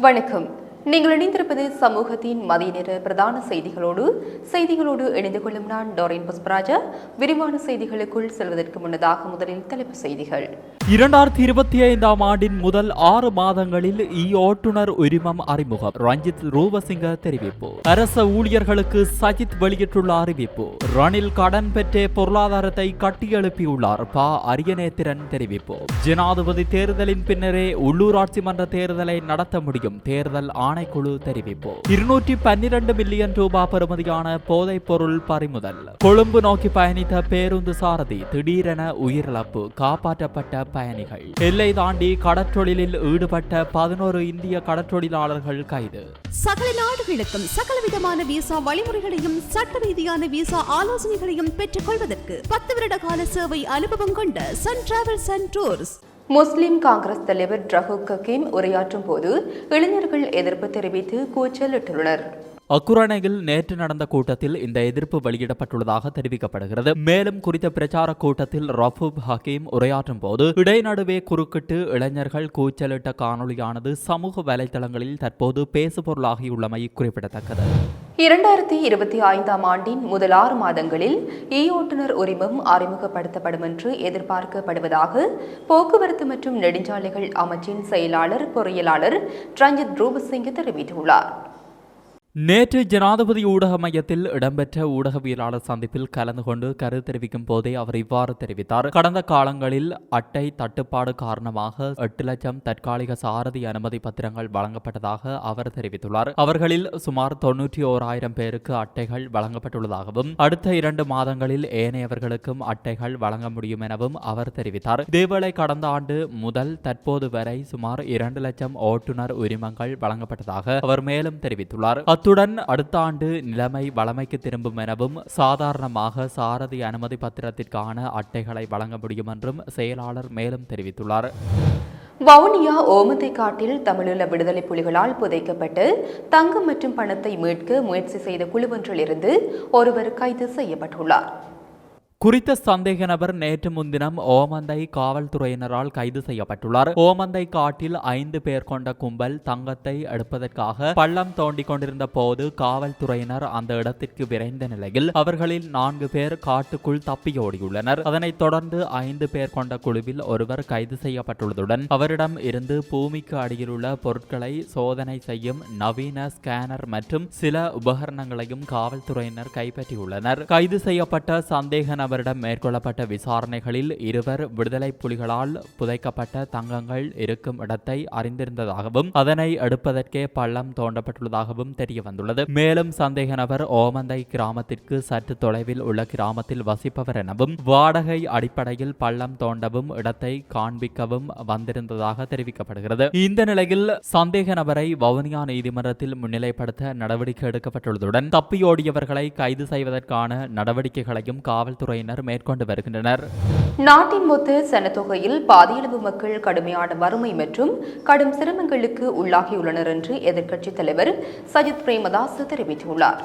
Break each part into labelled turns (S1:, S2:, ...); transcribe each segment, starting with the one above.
S1: வணக்கம். நீங்கள் இணைந்திருப்பது சமூகத்தின் மதிய நேர பிரதான செய்திகளோடு. செய்திகளோடு இணைந்து கொள்ளும் நான் டோரின் புஷ்பராஜா. விரிவான செய்திகளுக்குள் செல்வதற்கு முன்னதாக முதலில் தலைப்பு செய்திகள்.
S2: இரண்டாயிரத்தி இருபத்தி ஐந்தாம் ஆண்டின் முதல் ஆறு மாதங்களில் இ ஓட்டுநர் உரிமம் அறிமுகம். ரஞ்சித் ரூபசிங்க தெரிவிப்பு. அரச ஊழியர்களுக்கு சஜித் வெளியிட்டுள்ள அறிவிப்பு. ரணில் கடன் பெற்றே பொருளாதாரத்தை கட்டியெழுப்பியுள்ளார். ப. அரியநேத்திரன் தெரிவிப்பு. ஜனாதிபதி தேர்தலின் பின்னரே உள்ளூராட்சி மன்ற தேர்தலை நடத்த முடியும். தேர்தல் ஆணைக்குழு தெரிவிப்பு. இருநூற்றி பன்னிரண்டு மில்லியன் ரூபாய் பெறுமதியான போதைப் பொருள் பறிமுதல். கொழும்பு நோக்கி பயணித்த பேருந்து சாரதி திடீரென உயிரிழப்பு காப்பாற்றப்பட்ட பயணிகள். எல்லை தாண்டி கடற்றொழிலில் ஈடுபட்ட பதினோரு இந்திய கடற்றொழிலாளர்கள் கைது.
S3: சகல நாடுகளுக்கும் சகல விதமான விசா வழிமுறைகளையும் சட்ட ரீதியான விசா ஆலோசனைகளையும் பெற்றுக் கொள்வதற்கு பத்து வருட கால சேவை அனுபவம் கொண்ட Sun travels and tours
S1: Muslim Congress தலைவர் ரஹூக் ஹக்கீம் உரையாற்றும் போது இளைஞர்கள் எதிர்ப்பு தெரிவித்து கூச்சலிட்டுள்ளனர்.
S2: அக்குரணையில் நேற்று நடந்த கூட்டத்தில் இந்த எதிர்ப்பு வெளியிடப்பட்டுள்ளதாக தெரிவிக்கப்படுகிறது. மேலும் குறித்த பிரச்சார கூட்டத்தில் ரஃபூப் ஹக்கீம் உரையாற்றும் போது இடைநடுவே குறுக்கிட்டு இளைஞர்கள் கூச்சலிட்ட காணொளியானது சமூக வலைதளங்களில் தற்போது பேசுபொருளாகியுள்ளமை குறிப்பிடத்தக்கது.
S1: இரண்டாயிரத்தி இருபத்தி ஐந்தாம் ஆண்டின் முதல் ஆறு மாதங்களில் இ ஓட்டுநர் உரிமம் அறிமுகப்படுத்தப்படும் என்று எதிர்பார்க்கப்படுவதாக போக்குவரத்து மற்றும் நெடுஞ்சாலைகள் அமைச்சின் செயலாளர் பொறியியலாளர் ரஞ்சித் ரூபசிங் தெரிவித்துள்ளார்.
S2: நேற்று ஜனாதிபதி ஊடக மையத்தில் இடம்பெற்ற ஊடகவியலாளர் சந்திப்பில் கலந்து கொண்டு கருத்து தெரிவிக்கும் போதே அவர் இவ்வாறு தெரிவித்தார். கடந்த காலங்களில் அட்டை தட்டுப்பாடு காரணமாக எட்டு லட்சம் தற்காலிக சாரதி அனுமதி பத்திரங்கள் வழங்கப்பட்டதாக அவர் தெரிவித்துள்ளார். அவர்களில் சுமார் தொன்னூற்றி ஓராயிரம் பேருக்கு அட்டைகள் வழங்கப்பட்டுள்ளதாகவும் அடுத்த இரண்டு மாதங்களில் ஏனையவர்களுக்கும் அட்டைகள் வழங்க முடியும் எனவும் அவர் தெரிவித்தார். இதேவேளை கடந்த ஆண்டு முதல் தற்போது வரை சுமார் இரண்டு லட்சம் ஓட்டுநர் உரிமங்கள் வழங்கப்பட்டதாக அவர் மேலும் தெரிவித்துள்ளார். அத்துடன் அடுத்த ஆண்டு நிலைமை வளமைக்கு திரும்பும் எனவும் சாதாரணமாக சாரதி அனுமதி பத்திரத்திற்கான அட்டைகளை வழங்க முடியும் என்றும் செயலாளர் மேலும் தெரிவித்துள்ளார்.
S1: வவுனியா ஓமத்தை காட்டில் தமிழீழ விடுதலை புலிகளால் புதைக்கப்பட்டு தங்கம் மற்றும் பணத்தை மீட்க முயற்சி செய்த குழுவொன்றிலிருந்து ஒருவர் கைது செய்யப்பட்டுள்ளார்.
S2: குறித்த சந்தேக நபர் நேற்று முன்தினம் ஓமந்தை காவல்துறையினரால் கைது செய்யப்பட்டுள்ளார். ஓமந்தை காட்டில் ஐந்து பேர் கொண்ட கும்பல் தங்கத்தை எடுப்பதற்காக பள்ளம் தோண்டிக் கொண்டிருந்த போது காவல்துறையினர் அந்த இடத்திற்கு விரைந்த நிலையில் அவர்களில் நான்கு பேர் காட்டுக்குள் தப்பியோடியுள்ளனர். அதனைத் தொடர்ந்து ஐந்து பேர் கொண்ட குழுவில் ஒருவர் கைது செய்யப்பட்டுள்ளதுடன் அவரிடம் இருந்து பூமிக்கு அடியில் உள்ள பொருட்களை சோதனை செய்யும் நவீன ஸ்கேனர் மற்றும் சில உபகரணங்களையும் காவல்துறையினர் கைப்பற்றியுள்ளனர். கைது செய்யப்பட்ட சந்தேக நபரிடம் மேற்கொள்ளப்பட்ட விசாரணைகளில் இருவர் விடுதலை புலிகளால் புதைக்கப்பட்ட தங்கங்கள் இருக்கும் இடத்தை அறிந்திருந்ததாகவும் அதனை எடுப்பதற்கே பள்ளம் தோண்டப்பட்டுள்ளதாகவும் தெரிய வந்துள்ளது மேலும் சந்தேக நபர் ஓமந்தை கிராமத்திற்கு சற்று தொலைவில் உள்ள கிராமத்தில் வசிப்பவர் எனவும் வாடகை அடிப்படையில் பள்ளம் தோண்டவும் இடத்தை காண்பிக்கவும் வந்திருந்ததாக தெரிவிக்கப்படுகிறது. இந்த நிலையில் சந்தேக நபரை வவுனியா நீதிமன்றத்தில் முன்னிலைப்படுத்த நடவடிக்கை எடுக்கப்பட்டுள்ளதுடன் தப்பியோடியவர்களை கைது செய்வதற்கான நடவடிக்கைகளையும் காவல்துறை காவல்துறையினர் மேற்கொண்டு வருகின்றனர்.
S1: நாட்டின் மொத்த சனத்தொகையில் பாதியளவு மக்கள் கடுமையான வறுமை மற்றும் கடும் சிரமங்களுக்கு உள்ளாகியுள்ளனர் என்று எதிர்க்கட்சித் தலைவர் சஜித் பிரேமதாஸ் தெரிவித்துள்ளார்.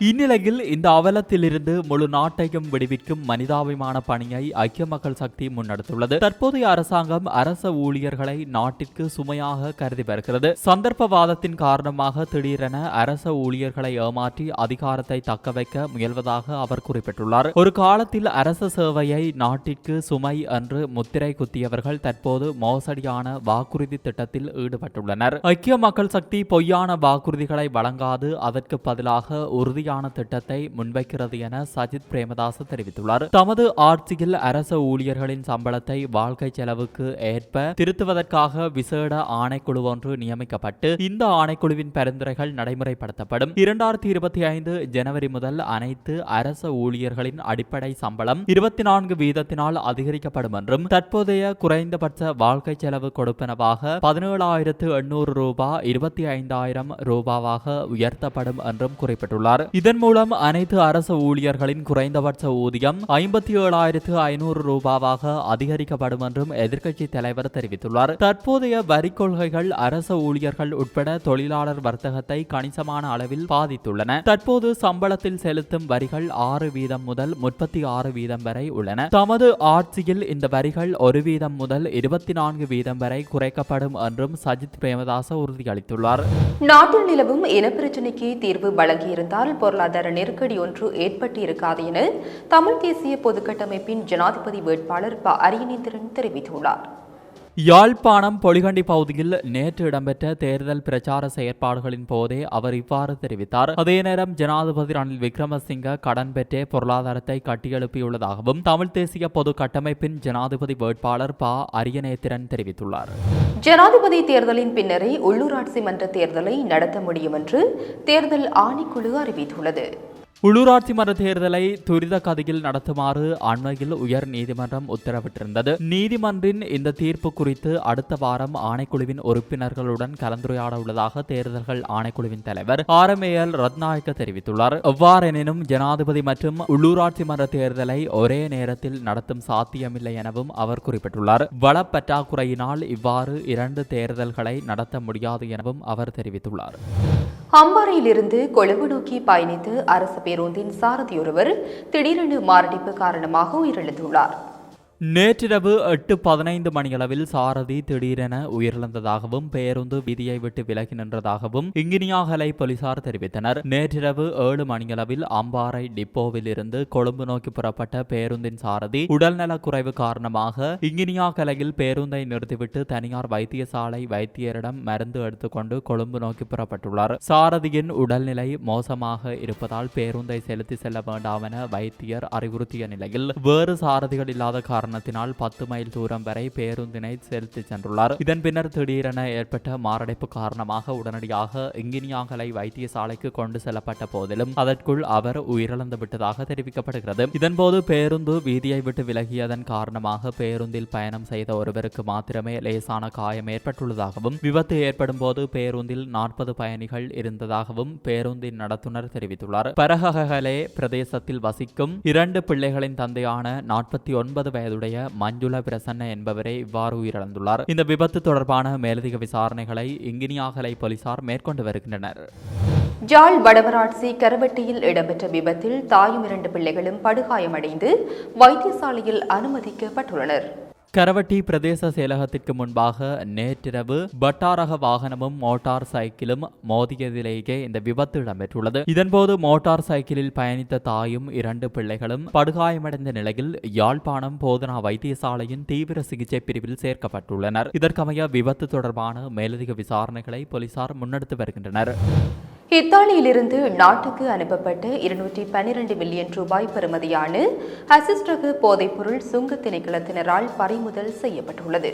S2: இந்நிலையில் இந்த அவலத்திலிருந்து முழு நாட்டையும் விடுவிக்கும் மனிதாபிமான பணியை ஐக்கிய மக்கள் சக்தி முன்னெடுத்துள்ளது. தற்போதைய அரசாங்கம் அரச ஊழியர்களை நாட்டிற்கு சுமையாக கருதி வருகிறது. சந்தர்ப்பவாதத்தின் காரணமாக திடீரென அரச ஊழியர்களை ஏமாற்றி அதிகாரத்தை தக்க வைக்க முயல்வதாக அவர் குறிப்பிட்டுள்ளார். ஒரு காலத்தில் அரச சேவையை நாட்டிற்கு சுமை என்று முத்திரை குத்தியவர்கள் தற்போது மோசடியான வாக்குறுதி திட்டத்தில் ஈடுபட்டுள்ளனர். ஐக்கிய மக்கள் சக்தி பொய்யான வாக்குறுதிகளை வழங்காது அதற்கு பதிலாக உறுதி உறுதியான திட்டத்தை முன்வைக்கிறது என சஜித் பிரேமதாச தெரிவித்துள்ளார். தமது ஆட்சியில் அரச ஊழியர்களின் சம்பளத்தை வாழ்க்கை செலவுக்கு ஏற்ப திருத்துவதற்காக விசேட ஆணைக்குழு ஒன்று நியமிக்கப்பட்டு இந்த ஆணைக்குழுவின் பரிந்துரைகள் நடைமுறைப்படுத்தப்படும். இரண்டாயிரத்தி இருபத்தி ஐந்து ஜனவரி முதல் அனைத்து அரச ஊழியர்களின் அடிப்படை சம்பளம் இருபத்தி நான்கு வீதத்தினால் அதிகரிக்கப்படும் என்றும் தற்போதைய குறைந்தபட்ச வாழ்க்கை செலவு கொடுப்பனவாக பதினேழாயிரத்து எண்ணூறு ரூபாய் இருபத்தி ஐந்தாயிரம் ரூபாவாக உயர்த்தப்படும் என்றும் குறிப்பிட்டுள்ளார். இதன் மூலம் அனைத்து அரசு ஊழியர்களின் குறைந்தபட்ச ஊதியம் ஐம்பத்தி ஏழாயிரத்து ஐநூறு ரூபாவாக அதிகரிக்கப்படும் என்றும் எதிர்க்கட்சி தலைவர் தெரிவித்துள்ளார். தற்போதைய வரி கொள்கைகள் அரச ஊழியர்கள் உட்பட தொழிலாளர் வர்த்தகத்தை கணிசமான அளவில் பாதித்துள்ளன. தற்போது சம்பளத்தில் செலுத்தும் வரிகள் ஆறு வீதம் முதல் முப்பத்தி ஆறு வீதம் வரை உள்ளன. தமது ஆட்சியில் இந்த வரிகள் ஒரு வீதம் முதல் இருபத்தி நான்கு வீதம் வரை குறைக்கப்படும் என்றும் சஜித் பிரேமதாச உறுதியளித்துள்ளார்.
S1: நாட்டில் நிலவும் இனப்பிரச்சினைக்கு தீர்வு வழங்கியிருந்தால் பொருளாதார நெருக்கடி ஒன்று ஏற்பட்டிருக்காது என தமிழ் தேசிய பொதுக்கட்டமைப்பின் ஜனாதிபதி வேட்பாளர் ப அரியநேந்திரன் தெரிவித்துள்ளார்.
S2: யாழ்ப்பாணம் பொலிகண்டி பகுதியில் நேற்று இடம்பெற்ற தேர்தல் பிரச்சார செயற்பாடுகளின் போதே அவர் இவ்வாறு தெரிவித்தார். அதே நேரம் ஜனாதிபதி ரணில் விக்ரமசிங்க கடன் பெற்றே பொருளாதாரத்தை கட்டியெழுப்பியுள்ளதாகவும் தமிழ் தேசிய பொது கட்டமைப்பின் ஜனாதிபதி வேட்பாளர் ப. அரியநேத்திரன் தெரிவித்துள்ளார்.
S1: ஜனாதிபதி தேர்தலின் பின்னரே உள்ளூராட்சி மன்ற தேர்தலை நடத்த முடியும் என்று தேர்தல் ஆணைக்குழு அறிவித்துள்ளது.
S2: உள்ளூராட்சி மன்ற தேர்தலை துரித கதையில் நடத்துமாறு அண்மையில் உயர் நீதிமன்றம் உத்தரவிட்டிருந்தது. நீதிமன்றின் இந்த தீர்ப்பு குறித்து அடுத்த வாரம் ஆணைக்குழுவின் உறுப்பினர்களுடன் கலந்துரையாட உள்ளதாக தேர்தல்கள் ஆணைக்குழுவின் தலைவர் ஆர். எம். ஏஎல் ரத்நாயக்க தெரிவித்துள்ளார். எவ்வாறெனினும் ஜனாதிபதி மற்றும் உள்ளூராட்சி மன்ற தேர்தலை ஒரே நேரத்தில் நடத்தும் சாத்தியமில்லை எனவும் அவர் குறிப்பிட்டுள்ளார். வள பற்றாக்குறையினால் இவ்வாறு இரண்டு தேர்தல்களை நடத்த முடியாது எனவும் அவர் தெரிவித்துள்ளார்.
S1: அம்பாறையிலிருந்து கொழும்பு நோக்கி பயணித்து அரசு பேருந்தின் சாரதியொருவர் திடீரென மாரடைப்பு காரணமாக உயிரிழந்துள்ளார்.
S2: நேற்றிரவு எட்டு பதினைந்து மணியளவில் சாரதி திடீரென உயிரிழந்ததாகவும் பேருந்து விதியை விட்டு விலகி நின்றதாகவும் இங்கினியாகலை போலீசார் தெரிவித்தனர். நேற்றிரவு ஏழு மணியளவில் அம்பாறை டிப்போவில் இருந்து கொழும்பு நோக்கி புறப்பட்ட பேருந்தின் சாரதி உடல்நலக் குறைவு காரணமாக இங்கினியாகலையில் பேருந்தை நிறுத்திவிட்டு தனியார் வைத்தியசாலை வைத்தியரிடம் மருந்து எடுத்துக்கொண்டு கொழும்பு நோக்கி புறப்பட்டுள்ளார். சாரதியின் உடல்நிலை மோசமாக இருப்பதால் பேருந்தை செலுத்தி செல்ல வேண்டாம் என வைத்தியர் அறிவுறுத்திய நிலையில் வேறு சாரதிகள் இல்லாத காரணம் காரணத்தினால் பத்து மைல் தூரம் வரை பேருந்தினை செலுத்தி சென்றுள்ளார். இதன் பின்னர் திடீரென ஏற்பட்ட மாரடைப்பு காரணமாக உடனடியாக இங்கினியாங்கலை வைத்தியசாலைக்கு கொண்டு செல்லப்பட்ட போதிலும் அதற்குள் அவர் உயிரிழந்து விட்டதாக தெரிவிக்கப்படுகிறது. இதன்போது பேருந்து வீதியை விட்டு விலகியதன் காரணமாக பேருந்தில் பயணம் செய்த ஒருவருக்கு மாத்திரமே லேசான காயம் ஏற்பட்டுள்ளதாகவும் விபத்து ஏற்படும் போது பேருந்தில் நாற்பது பயணிகள் இருந்ததாகவும் பேருந்தின் நடத்துனர் தெரிவித்துள்ளார். பரககலே பிரதேசத்தில் வசிக்கும் இரண்டு பிள்ளைகளின் தந்தையான நாற்பத்தி ஒன்பது வயது வயதுடைய மஞ்சுள பிரசன்ன என்பவரே இவ்வாறு உயிரிழந்துள்ளார். இந்த விபத்து தொடர்பான மேலதிக விசாரணைகளை இங்கினியாகலை போலீசார் மேற்கொண்டு வருகின்றனர்.
S1: ஜாழ் வடமராட்சி கரவட்டியில் இடம்பெற்ற விபத்தில் தாயும் இரண்டு பிள்ளைகளும் படுகாயமடைந்து வைத்தியசாலையில் அனுமதிக்கப்பட்டுள்ளனர்.
S2: கரவட்டி பிரதேச செயலகத்திற்கு முன்பாக நேற்றிரவு பட்டாரக வாகனமும் மோட்டார் சைக்கிளும் மோதியதிலேயே இந்த விபத்து இடம்பெற்றுள்ளது. இதன்போது மோட்டார் சைக்கிளில் பயணித்த தாயும் இரண்டு பிள்ளைகளும் படுகாயமடைந்த நிலையில் யாழ்ப்பாணம் போதனா வைத்தியசாலையின் தீவிர சிகிச்சை பிரிவில் சேர்க்கப்பட்டுள்ளனர். இதற்கமைய விபத்து தொடர்பான மேலதிக விசாரணைகளை போலீசார் முன்னெடுத்து வருகின்றனர்.
S1: இத்தாலியிலிருந்து நாட்டுக்கு அனுப்பப்பட்ட இருநூற்றி பன்னிரண்டு மில்லியன் ரூபாய் பெறுமதியான அசிஸ்டக போதைப்பொருள் சுங்க திணைக்களத்தினரால் பறிமுதல் செய்யப்பட்டுள்ளது.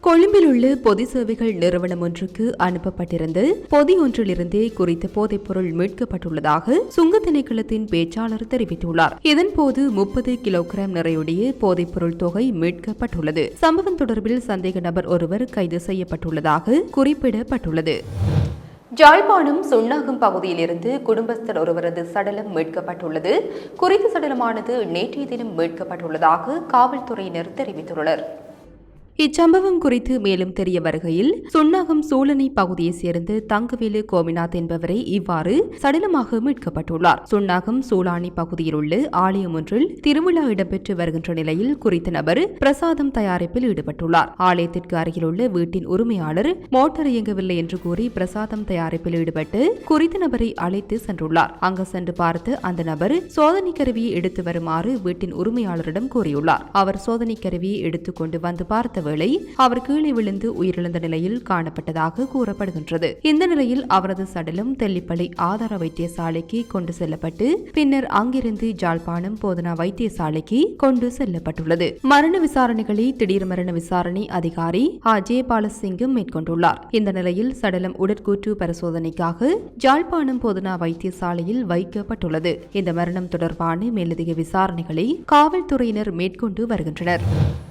S1: கொழும்பில் உள்ள பொது சேவைகள் நிறுவனம் ஒன்றுக்கு அனுப்பப்பட்டிருந்த பொதி ஒன்றிலிருந்தே குறித்த போதைப்பொருள் மீட்கப்பட்டுள்ளதாக சுங்க திணைக்களத்தின் பேச்சாளர் தெரிவித்துள்ளார். இதன்போது முப்பது கிலோகிராம் நிறையுடைய போதைப்பொருள் தொகை மீட்கப்பட்டுள்ளது. சம்பவம் தொடர்பில் சந்தேக நபர் ஒருவர் கைது செய்யப்பட்டுள்ளதாக குறிப்பிடப்பட்டுள்ளது. ஜாழ்ப்பாணம் சுண்ணாகம் பகுதியிலிருந்து குடும்பஸ்தர் ஒருவரது சடலம் மீட்கப்பட்டுள்ளது. குறித்த சடலமானது நேற்றைய தினம் மீட்கப்பட்டுள்ளதாக காவல்துறையினர் தெரிவித்துள்ளனர். இச்சம்பவம் குறித்து மேலும் தெரிய வருகையில் சுன்னாகம் சூழனை பகுதியைச் சேர்ந்த தங்கவேலு கோமிநாத் என்பவரை இவ்வாறு சடலமாக மீட்கப்பட்டுள்ளார். சுன்னாகம் சூளானி பகுதியில் உள்ள ஆலயம் ஒன்றில் திருவிழா இடம்பெற்று வருகின்ற நிலையில் குறித்த நபர் பிரசாதம் தயாரிப்பில் ஈடுபட்டுள்ளார். ஆலயத்திற்கு அருகிலுள்ள வீட்டின் உரிமையாளர் மோட்டார் இயங்கவில்லை என்று கூறி பிரசாதம் தயாரிப்பில் ஈடுபட்டு குறித்த நபரை அழைத்து சென்றுள்ளார். அங்கு சென்று பார்த்து அந்த நபர் சோதனை கருவியை எடுத்து வருமாறு வீட்டின் உரிமையாளரிடம் கூறியுள்ளார். அவர் சோதனை கருவியை எடுத்துக்கொண்டு வந்து பார்த்த வேளை அவர் கீழே விழுந்து உயிரிழந்த நிலையில் காணப்பட்டதாக கூறப்படுகின்றது. இந்த நிலையில் அவரது சடலம் தெல்லிப்பள்ளி ஆதார வைத்தியசாலைக்கு கொண்டு செல்லப்பட்டு பின்னர் அங்கிருந்து ஜாழ்ப்பாணம் போதனா வைத்தியசாலைக்கு கொண்டு செல்லப்பட்டுள்ளது. மரண விசாரணைகளை திடீர் மரண விசாரணை அதிகாரி ஆ ஜெயபாலசிங்கம் மேற்கொண்டுள்ளார். இந்த நிலையில் சடலம் உடற்கூற்று பரிசோதனைக்காக ஜாழ்ப்பாணம் போதனா வைத்தியசாலையில் வைக்கப்பட்டுள்ளது. இந்த மரணம் தொடர்பான மேலதிக விசாரணைகளை காவல்துறையினர் மேற்கொண்டு வருகின்றனர்.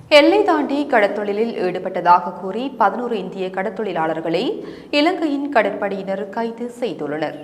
S1: எல்லை தாண்டி கடத்தொழிலில் ஈடுபட்டதாக கூறி பதினோரு இந்திய கடத்தொழிலாளர்களை இலங்கையின் கடற்படையினர் கைது செய்துள்ளனர்.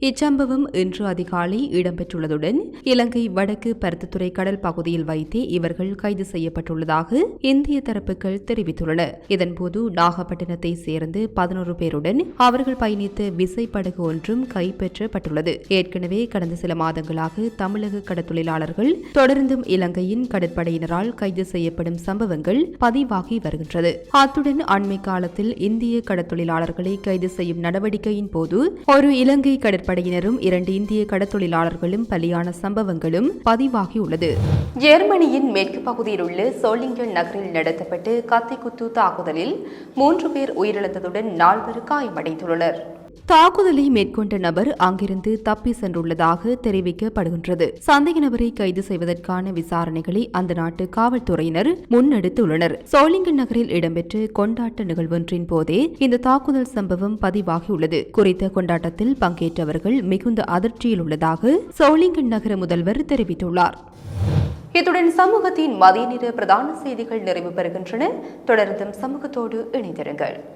S1: இச்சம்பவம் இன்று அதிகாலை இடம்பெற்றுள்ளதுடன் இலங்கை வடக்கு பருத்தித்துறை கடல் பகுதியில் வைத்தே இவர்கள் கைது செய்யப்பட்டுள்ளதாக இந்திய தரப்புகள் தெரிவித்துள்ளன. இதன்போது நாகப்பட்டினத்தை சேர்ந்து பதினோரு பேருடன் அவர்கள் பயணித்த விசைப்படகு ஒன்றும் கைப்பற்றப்பட்டுள்ளது. ஏற்கனவே கடந்த சில மாதங்களாக தமிழக கடற்தொழிலாளர்கள் தொடர்ந்தும் இலங்கையின் கடற்படையினரால் கைது செய்யப்படும் சம்பவங்கள் பதிவாகி வருகின்றது. அத்துடன் அண்மை காலத்தில் இந்திய கடற்தொழிலாளர்களை கைது செய்யும் நடவடிக்கையின் போது ஒரு இலங்கை கடற் கடற்படையினரும் இரண்டு இந்திய கடத்தொழிலாளர்களும் பலியான சம்பவங்களும் பதிவாகியுள்ளது. ஜெர்மனியின் மேற்கு பகுதியில் உள்ள சோலிங்கன் நகரில் நடத்தப்பட்ட கத்திக்குத்து தாக்குதலில் மூன்று பேர் உயிரிழந்ததுடன் நால்வர் காயமடைந்துள்ளனர். தாக்குதலை மேற்கொண்ட நபர் அங்கிருந்து தப்பி சென்றுள்ளதாக தெரிவிக்கப்படுகின்றது. சந்தேக நபரை கைது செய்வதற்கான விசாரணைகளை அந்த நாட்டு காவல்துறையினர் முன்னெடுத்துள்ளனர். சோலிங்கன் நகரில் இடம்பெற்ற கொண்டாட்ட நிகழ்வொன்றின் போதே இந்த தாக்குதல் சம்பவம் பதிவாகியுள்ளது. குறித்த கொண்டாட்டத்தில் பங்கேற்றவர்கள் மிகுந்த அதிர்ச்சியில் உள்ளதாக சோலிங்கன் நகர முதல்வர் தெரிவித்துள்ளார். இத்துடன் சமூகத்தின் மதிய நேர பிரதான செய்திகள் நிறைவு பெறுகின்றன. தொடர்ந்தும் சமூகத்தோடு இணைந்திருங்கள்.